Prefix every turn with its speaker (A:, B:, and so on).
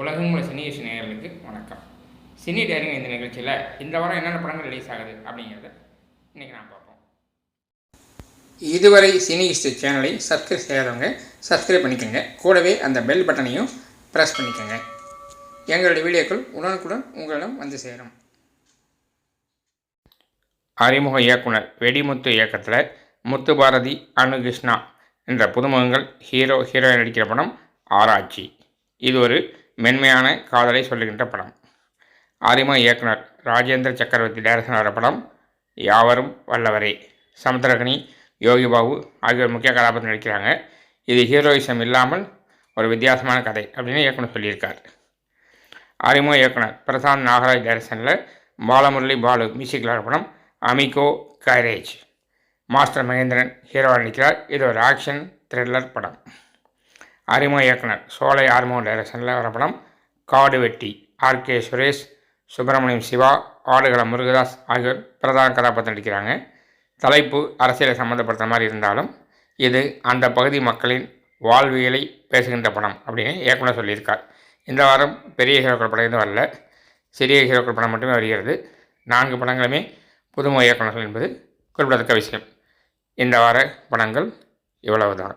A: உலகம் உள்ள சினி நேயர்களுக்கு வணக்கம். சினி டேரிங் இந்த நிகழ்ச்சியில் இந்த வாரம் என்னென்ன படங்கள் ரிலீஸ் ஆகுது அப்படிங்கிறத இன்றைக்கி நான் பார்ப்போம். இதுவரை சினி ஹிஸ்ட்ரி சேனலை சப்ஸ்கிரைப் செய்யாதவங்க சப்ஸ்கிரைப் பண்ணிக்கோங்க. கூடவே அந்த பெல் பட்டனையும் ப்ரெஸ் பண்ணிக்கோங்க. எங்களுடைய வீடியோக்கள் உடனுக்குடன் உங்களிடம் வந்து சேரும். அறிமுக இயக்குனர் வெடிமுத்து இயக்கத்தில் முத்து பாரதி அனுகிருஷ்ணா என்ற புதுமுகங்கள் ஹீரோ ஹீரோயின் நடிக்கிற படம் ஆராய்ச்சி. இது ஒரு மென்மையான காதலை சொல்லுகின்ற படம். ஆரிமா இயக்குனர் ராஜேந்திர சக்கரவர்த்தி டைரக்ஷன் வர படம் யாவரும் வல்லவரே. சமுத்திரகனி யோகி பாபு ஆகியோர் முக்கிய கதாபாத்திரம் நடிக்கிறாங்க. இது ஹீரோயிசம் இல்லாமல் ஒரு வித்தியாசமான கதை அப்படின்னு இயக்குனர் சொல்லியிருக்கார். அறிமுக இயக்குனர் பிரசாந்த் நாகராஜ் டேரக்ஷனில் பாலமுரளி பாலு மியூசிக் படம் அமிகோ கைரேஜ். மாஸ்டர் மகேந்திரன் ஹீரோவாக நடிக்கிறார். இது ஒரு ஆக்ஷன் த்ரில்லர் படம். அறிமுக இயக்குனர் சோலை ஆர்மோ டைரக்ஷனில் வர படம் காடு வெட்டி ஆர் கே சுரேஷ் சுப்பிரமணியம் சிவா ஆடுகளம் முருகதாஸ் ஆகியோர் பிரதான கதாபாத்திரம் நடிக்கிறாங்க. தலைப்பு அரசியலை சம்மந்தப்படுத்த மாதிரி இருந்தாலும் இது அந்த பகுதி மக்களின் வாழ்வியலை பேசுகின்ற படம் அப்படின்னு இயக்குனர் சொல்லியிருக்கார். இந்த வாரம் பெரிய ஹீரோக்கள் படம் எதுவும் வரல. சிறிய ஹீரோக்கள் படம் மட்டுமே வருகிறது. நான்கு படங்களுமே புதுமுக இயக்குநர்கள் என்பது குறிப்பிடத்தக்க விஷயம். இந்த வார படங்கள் இவ்வளவுதான்.